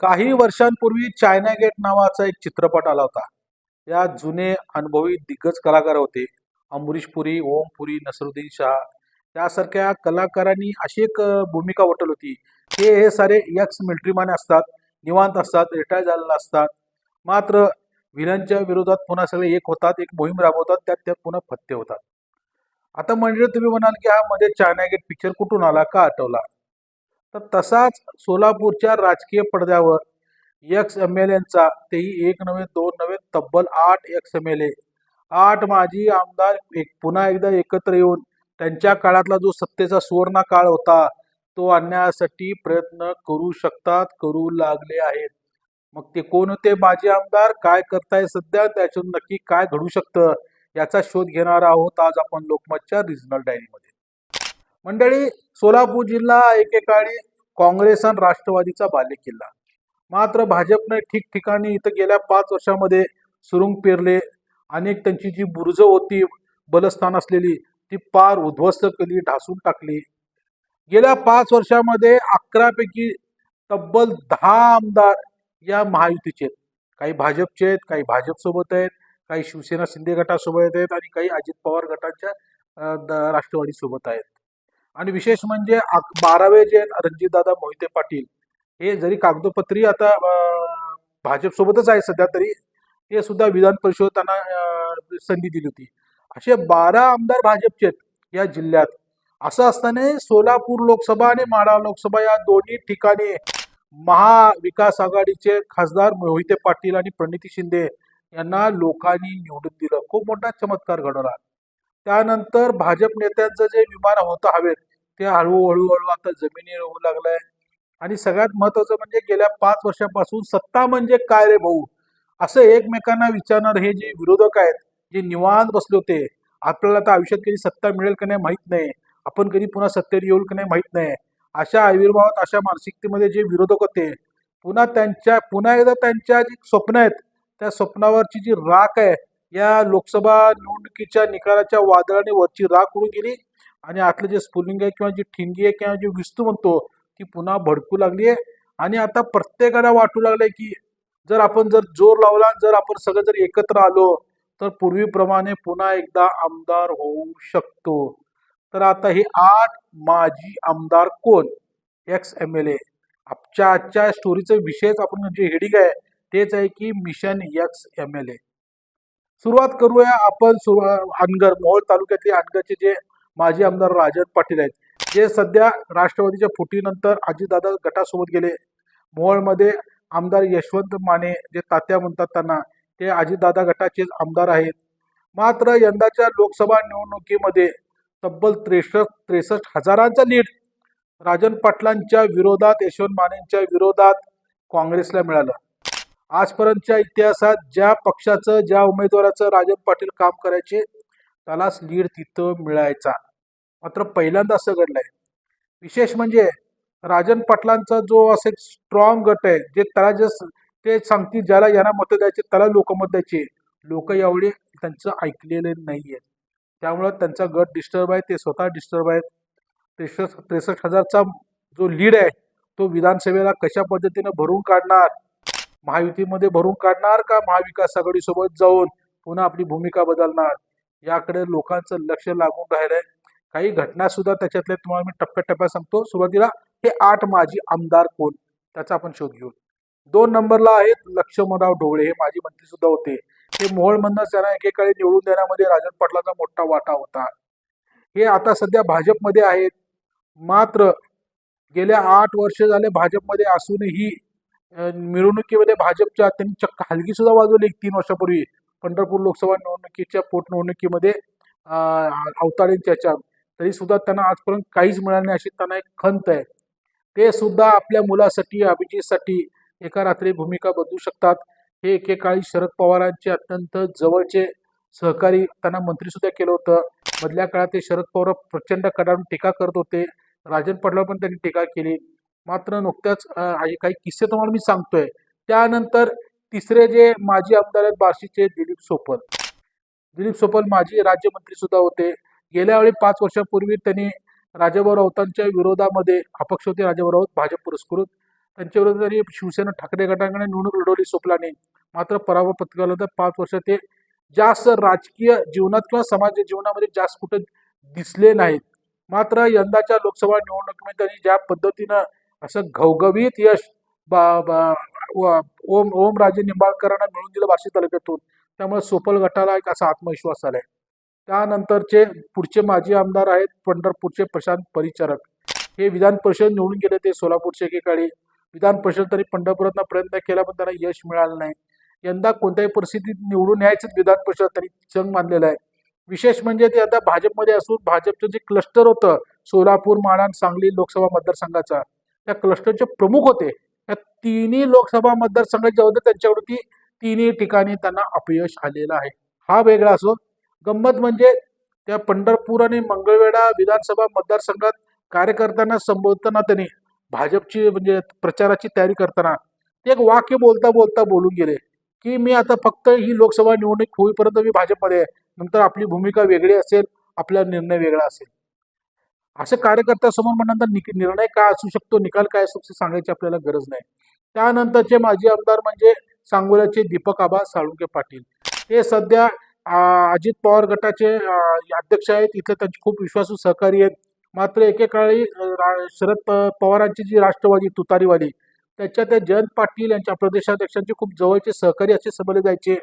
काही वर्षांपूर्वी China gate नावाचा एक चित्रपट आला होता. यात जुने अनुभवी दिग्गज कलाकार होते. अमरीश पुरी ओम पुरी नसरुद्दीन शाह यासारख्या कलाकारांनी अशी एक भूमिका वटल होती. ते हे सारे यक्स मिलिटरीमॅन असतात निवांत असतात रिटायर झालेले असतात. मात्र विलनच्या विरोधात पुन्हा सगळे एक होतात एक मोहीम राबवतात त्यात त्यात पुन्हा फत्ते होतात. आता म्हणजे तुम्ही म्हणाल की हा मध्ये चायना गेट पिक्चर कुठून आला का आठवला? तर तसाच सोलापूरच्या राजकीय पडद्यावर एक्स एम एल एचा तेही एक नव्हे दोन नव्हे तब्बल आठ एक्स एम एल ए आठ माजी आमदार एक पुन्हा एकदा एकत्र येऊन त्यांच्या काळातला जो सत्तेचा सुवर्ण काळ होता तो आणण्यासाठी प्रयत्न करू शकतात करू लागले आहेत. मग ते कोण होते? माजी आमदार काय करताय सध्या? त्याच्यातून नक्की काय घडू शकतं? याचा शोध घेणार आहोत आज आपण लोकमतच्या रिजनल डायरीमध्ये मंडळी सोलापूर जिल्हा एकेकाळी काँग्रेस आणि राष्ट्रवादीचा बालेकिल्ला. मात्र भाजपने ठिकठिकाणी इथं गेल्या पाच वर्षामध्ये सुरुंग पेरले. अनेक त्यांची जी बुरुज होती बलस्थान असलेली ती पार उद्ध्वस्त केली ढासून टाकली. गेल्या पाच वर्षामध्ये अकरापैकी तब्बल दहा आमदार या महायुतीचे आहेत. काही भाजपचे आहेत काही भाजपसोबत आहेत काही शिवसेना शिंदे गटासोबत आहेत आणि काही अजित पवार गटाच्या द- राष्ट्रवादीसोबत आहेत. आणि विशेष म्हणजे बारावे जे आहेत रणजितदादा मोहिते पाटील हे जरी कागदोपत्री आता भाजपसोबतच आहे सध्या तरी हे सुद्धा विधान परिषद त्यांना संधी दिली होती. असे बारा आमदार भाजपचे आहेत या जिल्ह्यात. असं असताना सोलापूर लोकसभा आणि माढा लोकसभा या दोन्ही ठिकाणी महाविकास आघाडीचे खासदार मोहिते पाटील आणि प्रणिती शिंदे यांना लोकांनी निवडून दिलं. खूप मोठा चमत्कार घडवला. त्यानंतर भाजप नेत्यांचं जे विमान होतं हवेत ते हळूहळू हळू आता जमिनीवर होऊ लागलंय. आणि सगळ्यात महत्वाचं म्हणजे गेल्या पाच वर्षापासून सत्ता म्हणजे काय रे भाऊ? असं एकमेकांना विचारणार हे जे विरोधक आहेत जे निवांत बसले होते आपल्याला आता आयुष्यात कधी सत्ता मिळेल का नाही माहीत नाही. आपण कधी पुन्हा सत्तेवर येऊ का नाही माहीत नाही. अशा आविर्भावात अशा मानसिकतेमध्ये जे विरोधक होते पुन्हा त्यांच्या पुन्हा एकदा त्यांच्या जी स्वप्न आहेत त्या स्वप्नावरची जी राख आहे या लोकसभा निवडणुकीच्या निकालाच्या वादळाने वरची राख उडून गेली. आणि आतलं जे स्फुलिंग आहे किंवा जी ठिणगी आहे किंवा जी विस्तू म्हणतो ती पुन्हा भडकू लागली आहे. आणि आता प्रत्येकाला वाटू लागलंय की जर आपण जर जोर लावला जर आपण सगळं जर एकत्र आलो तर पूर्वीप्रमाणे पुन्हा एकदा आमदार होऊ शकतो. तर आता हे आठ माजी आमदार कोण? एक्स एम एल ए आजच्या आजच्या स्टोरीचं विषयच आपण जे हेडिंग आहे तेच आहे की mission X M L A सुरुवात करूया आपण सुरू अनगर मोहोळ तालुक्यातले अनगरचे जे माजी आमदार राजन पाटील आहेत. जे सध्या राष्ट्रवादीच्या फुटीनंतर अजितदादा गटासोबत गेले. मोहोळमध्ये आमदार यशवंत माने जे तात्या म्हणतात त्यांना ते अजितदादा गटाचेच आमदार आहेत. मात्र यंदाच्या लोकसभा निवडणुकीमध्ये तब्बल त्रेसष्ट त्रेसष्ट हजारांचा लीड राजन पाटलांच्या विरोधात यशवंत मानेंच्या विरोधात काँग्रेसला मिळालं. आजपर्यंतच्या इतिहासात ज्या पक्षाचं ज्या उमेदवाराचं राजन पाटील काम करायचे त्यालाच लीड तिथं मिळायचा. मात्र पहिल्यांदा असं घडलंय. विशेष म्हणजे राजन पाटलांचा जो असं एक स्ट्रॉंग गट आहे जे त्याला जे ते सांगतील ज्याला यांना मतं द्यायचे त्याला लोक मत द्यायचे. लोक यावेळी त्यांचं ऐकलेले नाहीये. त्यामुळं त्यांचा गट डिस्टर्ब आहे ते स्वतः डिस्टर्ब आहेत. त्रेसष्ट त्रेसष्ट हजारचा जो लीड आहे तो विधानसभेला कशा पद्धतीनं भरून काढणार? महायुतीमध्ये भरून काढणार का महाविकास आघाडीसोबत जाऊन पुन्हा आपली भूमिका बदलणार? याकडे लोकांचं लक्ष लागून राहिलंय. काही घटना सुद्धा त्याच्यातल्या तुम्हाला मी टप्प्याटप्प्यात सांगतो. सुरुवातीला हे आठ माजी आमदार कोण? त्याचा आपण शोध घेऊ. दोन नंबरला आहेत लक्ष्मणराव ढोळे. हे माजी मंत्री सुद्धा होते. हे मोहोळमधनं त्यांना एकेकाळी निवडून देण्यामध्ये राजन पाटलाचा मोठा वाटा होता. हे आता सध्या भाजपमध्ये आहेत. मात्र गेल्या आठ वर्ष झाले भाजपमध्ये असूनही मिरवणुकीमध्ये भाजपच्या त्यांनी चक्क हलगी सुद्धा वाजवली एक तीन वर्षापूर्वी. पंढरपूर लोकसभा निवडणुकीच्या पोटनिवडणुकीमध्ये अवतारेंच्या अवताडेंच्या तरी सुद्धा त्यांना आजपर्यंत काहीच मिळालं नाही अशी त्यांना एक खंत आहे. ते सुद्धा आपल्या मुलासाठी अभिजितसाठी एका रात्री भूमिका बदलू शकतात. हे एकेकाळी शरद पवारांचे अत्यंत जवळचे सहकारी त्यांना मंत्री सुद्धा केलं होतं. मधल्या काळात ते शरद पवार प्रचंड कडाडून टीका करत होते. राजन पडला पण त्यांनी टीका केली. मात्र नुकत्याच काही किस्से तुम्हाला मी सांगतोय. त्यानंतर तिसरे जे माजी आमदार आहेत बार्शीचे दिलीप सोपल. दिलीप सोपल माजी राज्यमंत्री सुद्धा होते. गेल्या वेळी पाच वर्षापूर्वी त्यांनी राजाभाऊ राऊतांच्या विरोधामध्ये अपक्ष होते. राजाभाऊ राऊत भाजप पुरस्कृत. त्यांच्या विरोधात त्यांनी शिवसेना ठाकरे गटाकडे निवडणूक लढवली सोपलाने मात्र पराभव पत्करल्यानंतर पाच वर्ष ते जास्त राजकीय जीवनात किंवा समाज जीवनामध्ये जास्त कुठे दिसले नाहीत. मात्र यंदाच्या लोकसभा निवडणुकीमध्ये त्यांनी ज्या पद्धतीनं असं घवघवीत यश बा- बा- ओम ओम राजे निंबाळकरांना मिळून दिलं बार्शी तालुक्यातून त्यामुळे सोपल गटाला एक असा आत्मविश्वास आलाय. त्यानंतरचे पुढचे माजी आमदार आहेत पंढरपूरचे प्रशांत परिचारक. हे विधान परिषद निवडून गेले ते सोलापूरचे एकेकाळी. विधान परिषद तरी पंढरपुरात प्रयत्न केला पण त्यांना यश मिळालं नाही. यंदा कोणत्याही परिस्थितीत निवडून यायचंच विधान परिषद त्यांनी चंग मानलेलं आहे. विशेष म्हणजे ते आता भाजपमध्ये असून भाजपचं जे क्लस्टर होतं सोलापूर माळान सांगली लोकसभा मतदारसंघाचा त्या क्लस्टरचे प्रमुख होते. या तिन्ही लोकसभा मतदारसंघात जे होते त्यांच्यावरती तिन्ही ठिकाणी त्यांना अपयश आलेलं आहे. हा वेगळा असो. गंमत म्हणजे त्या पंढरपूर आणि मंगळवेढा विधानसभा मतदारसंघात कार्यकर्त्यांना संबोधताना त्यांनी भाजपची म्हणजे प्रचाराची तयारी करताना ते एक वाक्य बोलता बोलता बोलून गेले की मी आता फक्त ही लोकसभा निवडणूक होईपर्यंत मी भाजपमध्ये आहे. नंतर आपली भूमिका वेगळी असेल आपला निर्णय वेगळा असेल. असं कार्यकर्त्यासमोर म्हटल्यानंतर निक- निर्णय काय असू शकतो? निकाल काय असू शकतो? सांगायची आपल्याला गरज नाही. त्यानंतरचे माजी आमदार म्हणजे सांगोल्याचे दीपक आबा साळुंके पाटील. हे सध्या अजित पवार गटाचे अध्यक्ष आहेत. इथले त्यांचे खूप विश्वासू सहकारी आहेत. मात्र एकेकाळी रा- शरद प- पवारांची जी राष्ट्रवादी तुतारीवाली त्याच्या त्या जयंत पाटील यांच्या प्रदेशाध्यक्षांचे खूप जवळचे सहकारी असे समजले जायचे.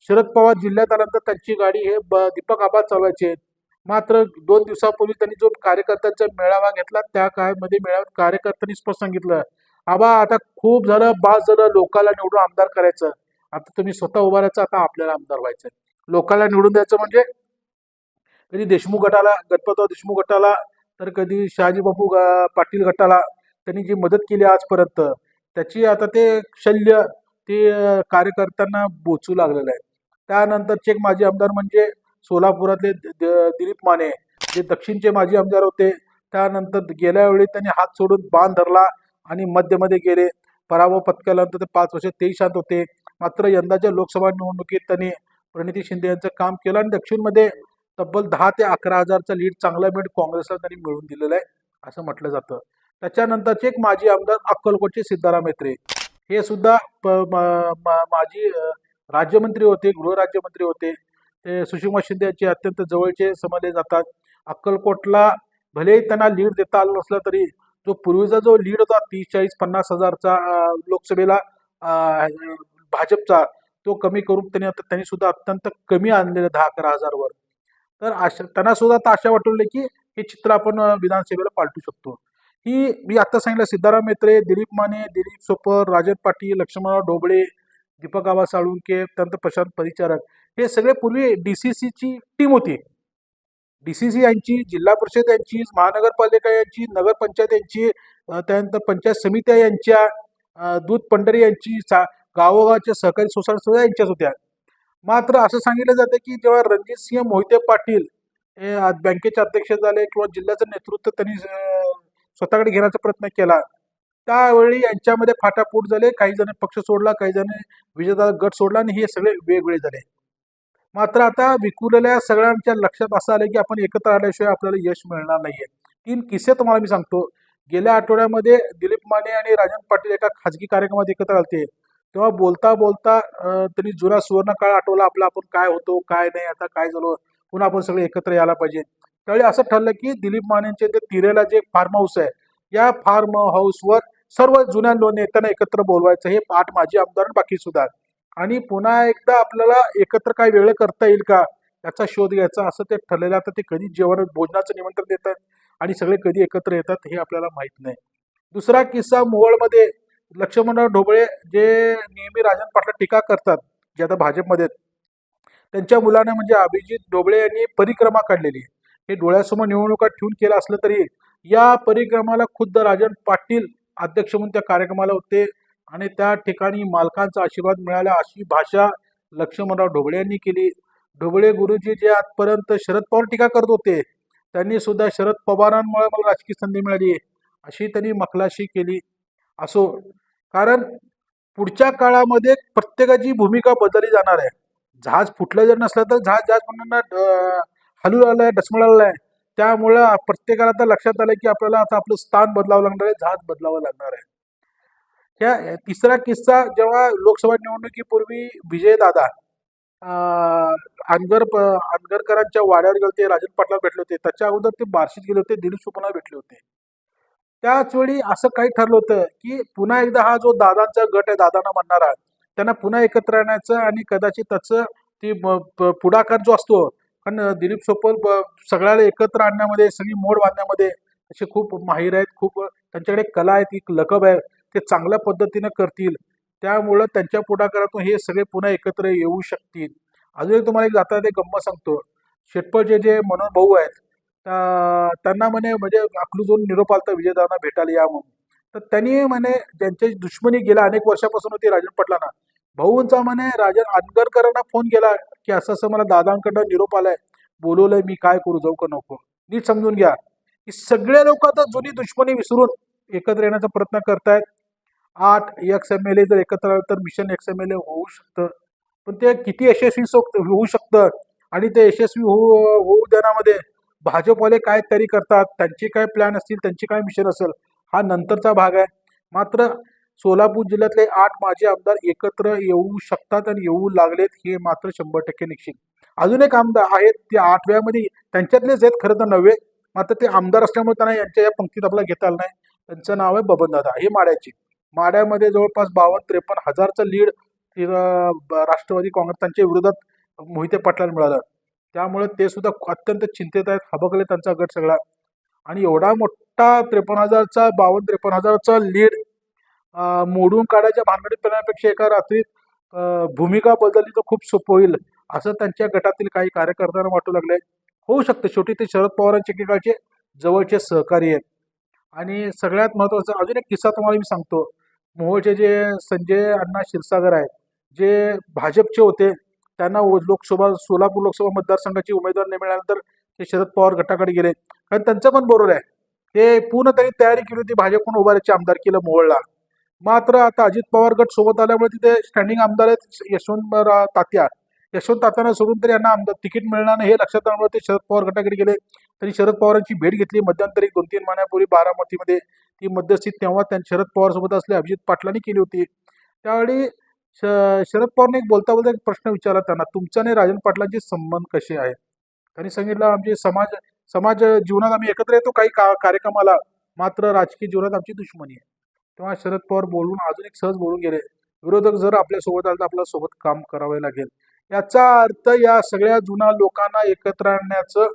शरद पवार जिल्ह्यात आल्यानंतर त्यांची गाडी हे ब- दीपक आबा चालवायचे. मात्र दोन दिवसापूर्वी त्यांनी जो कार्यकर्त्यांचा मेळावा घेतला त्या काळामध्ये मेळाव्यात कार्यकर्त्यांनी स्पष्ट सांगितलं आबा आता खूप झालं बास झालं लोकाला निवडून आमदार करायचं. आता तुम्ही स्वतः उभा राहायचं आता आपल्याला आमदार व्हायचं लोकाला निवडून द्यायचं म्हणजे कधी देशमुख गटाला गणपतराव देशमुख गटाला तर कधी शहाजीबापू ग- पाटील गटाला त्यांनी जी मदत केली आजपर्यंत त्याची आता ते शल्य ते कार्यकर्त्यांना बोचू लागलेलं आहे. त्यानंतरचे एक माजी आमदार म्हणजे सोलापुरातले द- दिलीप माने जे दक्षिणचे माजी आमदार होते त्यानंतर गेल्या वेळी त्यांनी हात सोडून बाण धरला आणि मध्यमध्ये गेले. पराभव पत्करल्यानंतर ते पाच वर्ष तेही शांत होते. मात्र यंदाच्या लोकसभा निवडणुकीत त्यांनी प्रणिती शिंदे यांचं काम केलं आणि दक्षिणमध्ये तब्बल दहा ते अकरा हजारचा लीड चांगला लीड काँग्रेसला त्यांनी मिळवून दिलेलं आहे असं म्हटलं जातं. त्याच्यानंतरचे एक माजी आमदार अक्कलकोटचे सिद्धाराम मेत्रे. हे सुद्धा प- माजी राज्यमंत्री होते गृहराज्यमंत्री होते. ते सुषमा शिंदे यांचे अत्यंत जवळचे समजले जातात. अक्कलकोटला भलेही त्यांना लीड देता आलं नसलं तरी जो पूर्वीचा जो लीड होता तीस चाळीस पन्नास हजारचा लोकसभेला भाजपचा तो कमी करून त्यांनी आता त्यांनी सुद्धा अत्यंत कमी आणलेलं दहा अकरा हजारवर. तर आशा त्यांना सुद्धा आता आशा वाटवली की हे चित्र आपण विधानसभेला पालटू शकतो. ही मी आता सांगितलं सिद्धाराम मेत्रे दिलीप माने दिलीप सोपर राजन पाटील लक्ष्मणराव ढोबळे दीपक आबा साळुंके अत्यंत प्रशांत परिचारक. हे सगळे पूर्वी डी सी सीची टीम होती. डी सी सी यांची जिल्हा परिषद यांची महानगरपालिका यांची नगरपंचायत यांची त्यानंतर पंचायत समित्या यांच्या दूध पंढरी यांची सा गावोगावच्या सहकारी सोसायटी सुद्धा यांच्याच होत्या. मात्र असं सांगितलं जातं की जेव्हा रणजित सिंह मोहिते पाटील हे आज बँकेचे अध्यक्ष झाले किंवा जिल्ह्याचं नेतृत्व त्यांनी स्वतःकडे घेण्याचा प्रयत्न केला त्यावेळी यांच्यामध्ये फाटाफूट झाले. काही जण पक्ष सोडला काही जण विजयदा गट सोडला आणि हे सगळे वेगवेगळे झाले. मात्र आता विखुरलेल्या सगळ्यांच्या लक्षात असं आलं की आपण एकत्र आल्याशिवाय आपल्याला यश मिळणार नाहीये. तीन किस्से तुम्हाला मी सांगतो. गेल्या आठवड्यामध्ये दिलीप माने आणि राजन पाटील एका खाजगी कार्यक्रमात एकत्र आलते. तेव्हा बोलता बोलता त्यांनी जुना सुवर्ण काळ आठवला आपला आपण काय होतो काय नाही आता काय झालो पुन्हा आपण सगळे एकत्र यायला पाहिजे. त्यावेळी असं ठरलं की दिलीप मानेंचे ते तिरेला जे फार्म हाऊस आहे या फार्म हाऊसवर सर्व जुन्या नेत्यांना एकत्र बोलवायचं हे पाठ माजी आमदार बाकी सुद्धा. आणि पुन्हा एकदा आपल्याला एकत्र काय वेगळं करता येईल का? याचा शोध घ्यायचा. असं ते ठरलेलं आता ते कधी जेवण भोजनाचं निमंत्रण देतात आणि सगळे कधी एकत्र येतात हे आपल्याला माहीत नाही. दुसरा किस्सा मोहोळमध्ये. लक्ष्मणराव ढोबळे जे नेहमी राजन पाटला टीका करतात जे आता भाजपमध्ये आहेत, त्यांच्या मुलाने म्हणजे अभिजित ढोबळे यांनी परिक्रमा काढलेली. हे डोळ्यासमोर निवडणुका ठेवून केलं असलं तरी या परिक्रमाला खुद्द राजन पाटील अध्यक्ष म्हणून त्या कार्यक्रमाला होते. आणि त्या ठिकाणी मालकांचा आशीर्वाद मिळाला अशी भाषा लक्ष्मणराव ढोबळे यांनी केली. ढोबळे गुरुजी जे आजपर्यंत शरद पवार टीका करत होते त्यांनी सुद्धा शरद पवारांमुळे मला राजकीय संधी मिळाली अशी त्यांनी मखलाशी केली. असो कारण पुढच्या काळामध्ये प्रत्येकाची भूमिका बदलली जाणार आहे. जहाज फुटलं जर नसलं तर जहाज जहाज म्हणून हलू लागलं आहे डसमळालं आहे त्यामुळं प्रत्येकाला आता लक्षात आलं की आपल्याला आता आपलं स्थान बदलावं लागणार आहे जहाज बदलावं लागणार आहे. ह्या तिसरा किस्सा जेव्हा लोकसभा निवडणुकीपूर्वी विजयदादा अनगर प- अनगरकरांच्या वाड्यावर गेले होते राजन पाटला भेटले होते त्याच्या अगोदर ते बार्शीत गेले होते दिलीप सुपना भेटले होते. त्याच वेळी असं काही ठरलं होतं की पुन्हा एकदा हा जो दादांचा गट आहे दादांना म्हणणारा त्यांना पुन्हा एकत्र आणण्याचं आणि कदाचित त्याचं ती पुढाकार जो असतो कारण दिलीप सोपल ब- सगळ्याला एकत्र आणण्यामध्ये सगळी मोड बांधण्यामध्ये असे खूप माहीर आहेत खूप त्यांच्याकडे कला आहेत ती लकब आहे. ते चांगल्या पद्धतीनं करतील. त्यामुळं त्यांच्या पुढाकारातून हे सगळे पुन्हा एकत्र येऊ शकतील. अजून एक तुम्हाला एक जाता ते गंमत सांगतो. शेटपळचे जे मनोहर भाऊ आहेत त्यांना म्हणे म्हणजे अकलूजून निरोप आलता विजयदाना भेटायला या म्हणून. तर त्यांनी म्हणे ज्यांच्या दुश्मनी गेल्या अनेक वर्षापासून होती राजन पटलांना भाऊंचा म्हणे राजन अनगरकरांना फोन केला की असं असं मला दादांकडनं निरोप आलाय. बोलवलंय मी काय करू जाऊ का नको. नीट समजून घ्या. की सगळे लोक आता जुनी दुश्मनी विसरून एकत्र येण्याचा प्रयत्न करतायत. आठ एक्स एम एल ए जर एकत्र आलं तर mission X M L A होऊ शकतं. पण ते किती यशस्वी सोक- होऊ शकतं? आणि ते यशस्वी हो- होऊ होऊ देण्यामध्ये भाजपवाले काय तयारी करतात? त्यांचे काय प्लॅन असतील? त्यांचे काय मिशन असेल? हा नंतरचा भाग आहे. मात्र सोलापूर जिल्ह्यातले आठ माजी आमदार एकत्र येऊ शकतात आणि येऊ लागलेत हे मात्र शंभर टक्के निश्चित. अजून एक आमदार आहेत ते आठव्यामध्ये त्यांच्यातलेच आहेत खरं तर नव्हे. मात्र ते आमदार असल्यामुळे त्यांना यांच्या या पंक्तीत आपल्याला घेता आलं नाही. त्यांचं नाव आहे बबनदादा हे माड्याची. माड्यामध्ये जवळपास बावन्न त्रेपन्न हजारचं लीड राष्ट्रवादी काँग्रेस त्यांच्या विरोधात मोहिते पाटलांना मिळालं. त्यामुळे ते सुद्धा अत्यंत चिंतेत आहेत हबकले त्यांचा गट सगळा. आणि एवढा मोठा त्रेपन्न हजारचा बावन्न त्रेपन्न हजारचा लीड मोडून काढायच्या भानगडीत पेरण्यापेक्षा एका रात्रीत भूमिका बदलली तर खूप सोपं होईल असं त्यांच्या गटातील काही कार्यकर्त्यांना वाटू लागले होऊ शकतं शेवटी ते शरद पवारांचे एकेकाळचे जवळचे सहकारी आहेत. आणि सगळ्यात महत्त्वाचा अजून एक किस्सा तुम्हाला मी सांगतो. मोहोळचे जे संजय अण्णा क्षीरसागर आहेत जे भाजपचे होते त्यांना लोकसभा सोलापूर लोकसभा मतदारसंघाची उमेदवार नाही मिळाल्यानंतर ते शरद पवार गटाकडे गेले. कारण त्यांचं पण बरोबर आहे. ते पूर्ण त्यांनी तयारी केली होती भाजपकडून उभारायची आमदार केलं मोहोळला. मात्र आता अजित पवार गट सोबत आल्यामुळे तिथे स्टँडिंग आमदार आहेत यशवंत तात्या. यशवंत तात्यांना सोडून तरी यांना आमदार तिकीट मिळणार नाही हे लक्षात आल्यामुळे ते शरद पवार गटाकडे गेले. त्यांनी शरद पवारांची भेट घेतली. मध्यंतरी दोन तीन महिन्यापूर्वी बारामतीमध्ये ती मध्यस्थी तेव्हा त्यांनी शरद पवारसोबत असले अभिजित पाटलांनी केली होती. त्यावेळी श- शरद पवारने एक बोलता बोलता एक प्रश्न विचारला त्यांना तुमचा आणि राजन पाटलांचे संबंध कसे आहे त्यांनी सांगितलं आमचे समाज समाज जीवनात आम्ही एकत्र येतो काही का कार्यक्रमाला मात्र राजकीय जीवनात आमची दुश्मनी आहे. तेव्हा शरद पवार बोलून अजून एक सहज बोलून गेले विरोधक जर आपल्यासोबत आला तर आपल्यासोबत काम करावे लागेल. याचा अर्थ या सगळ्या जुन्या लोकांना एकत्र आणण्याचं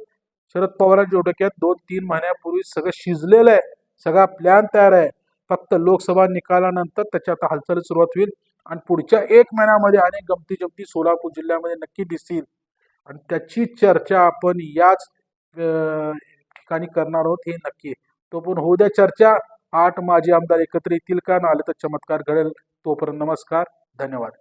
शरद पवारांच्या डोक्यात दोन तीन महिन्यापूर्वी सगळं शिजलेलं आहे. सगळा प्लॅन तयार आहे. फक्त लोकसभा निकालानंतर त्याच्या आता हालचाली सुरुवात होईल आणि पुढच्या एक महिन्यामध्ये अनेक गमती जमती सोलापूर जिल्ह्यामध्ये नक्की दिसतील आणि त्याची चर्चा आपण याच ठिकाणी करणार आहोत हे नक्की. तो पण होऊ द्या चर्चा. आठ माजी आमदार एकत्र येतील का? ना आले तर चमत्कार घडेल. तोपर्यंत नमस्कार. धन्यवाद.